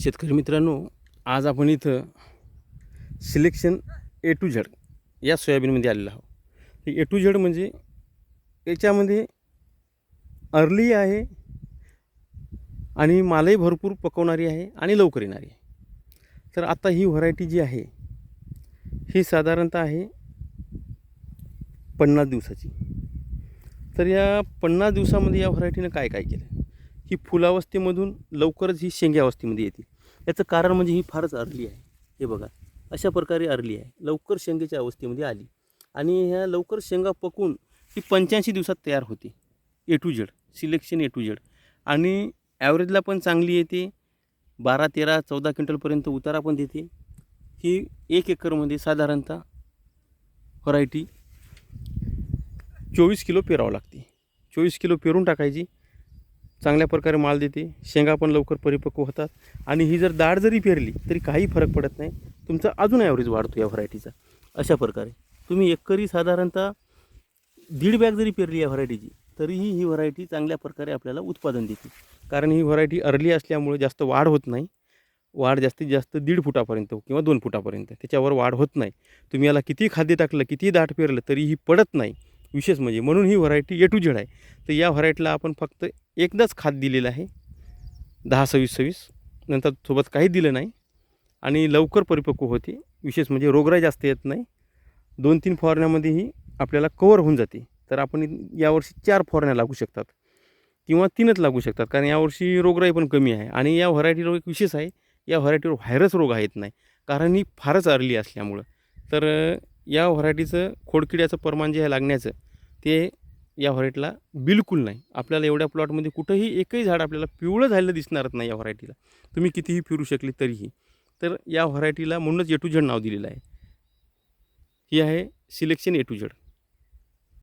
शेतकरी मित्रांनो आज आपण इथं सिलेक्शन ए टू झेड या सोयाबीनमध्ये आलेलो आहोत. ए टू झेड म्हणजे याच्यामध्ये अर्ली आहे आणि मालही भरपूर पकवणारी आहे आणि लवकर येणारी आहे. तर आता ही व्हरायटी जी आहे ही साधारणतः आहे पन्नास दिवसाची. तर या पन्नास दिवसामध्ये या व्हरायटीनं काय काय केलं? ही फुलावस्थेमधून लवकरच ही शेंग्या अवस्थेमध्ये येते याचं कारण म्हणजे ही फारच अरली आहे. हे बघा अशा प्रकारे अरली आहे. लवकर शेंगेच्या अवस्थेमध्ये आली. आणि ह्या लवकर शेंगा पकून ही पंच्याऐंशी दिवसात तयार होते. A to Z selection A to Z आणि ॲव्हरेजला पण चांगली येते. बारा तेरा चौदा क्विंटलपर्यंत उतारा पण देते. ही एक एकरमध्ये साधारणतः व्हरायटी चोवीस किलो पेरावं लागते. चोवीस किलो पेरून टाकायची. चांगल्या प्रकारे माल देते. शेंगा पण लवकर परिपक्व होतात. आणि ही जर दाढ जरी पेरली तरी काही फरक पडत नाही. तुमचा अजून ॲव्हरेज वाढतो या व्हरायटीचा अशा प्रकारे. तुम्ही एकरी साधारणतः दीड बॅग जरी पेरली या व्हरायटीची तरीही ही व्हरायटी चांगल्या प्रकारे आपल्याला उत्पादन देते. कारण ही व्हरायटी अर्ली असल्यामुळे जास्त वाढ होत नाही. वाढ जास्तीत जास्त दीड फुटापर्यंत किंवा दोन फुटापर्यंत. त्याच्यावर वाढ होत नाही. तुम्ही याला किती खाद्य टाकलं किती दाट पेरलं तरीही पडत नाही. विशेष म्हणजे म्हणून ही व्हरायटी ए टू झेड आहे. तर या व्हरायटीला आपण फक्त एकदाच खाद दिलेलं आहे. दहा सव्वीस सव्वीस. नंतर सोबत काही दिलं नाही. आणि लवकर परिपक्व होते. विशेष म्हणजे रोगराई जास्त येत नाही. दोन तीन फवारण्यामध्येही आपल्याला कवर होऊन जाते. तर आपण यावर्षी चार फवारण्या लागू शकतात. किंवा तीनच लागू शकतात. कारण यावर्षी रोगराई पण कमी आहे. आणि या व्हरायटीवर एक विशेष आहे. या व्हरायटीवर व्हायरस रोग येत नाही. कारण ही फारच अर्ली असल्यामुळं. तर या व्हरायटीचं खोडकिड्याचं प्रमाण जे आहे लागण्याचं ते या व्हरायटीला बिलकुल नाही. आपल्याला एवढ्या प्लॉटमध्ये कुठंही एकही झाड आपल्याला पिवळं झालेलं दिसणारच नाही या व्हरायटीला. तुम्ही कितीही फिरू शकले तरीही. तर या व्हरायटीला म्हणूनच ए टू झेड नाव दिलेलं आहे. ही आहे सिलेक्शन ए टू झेड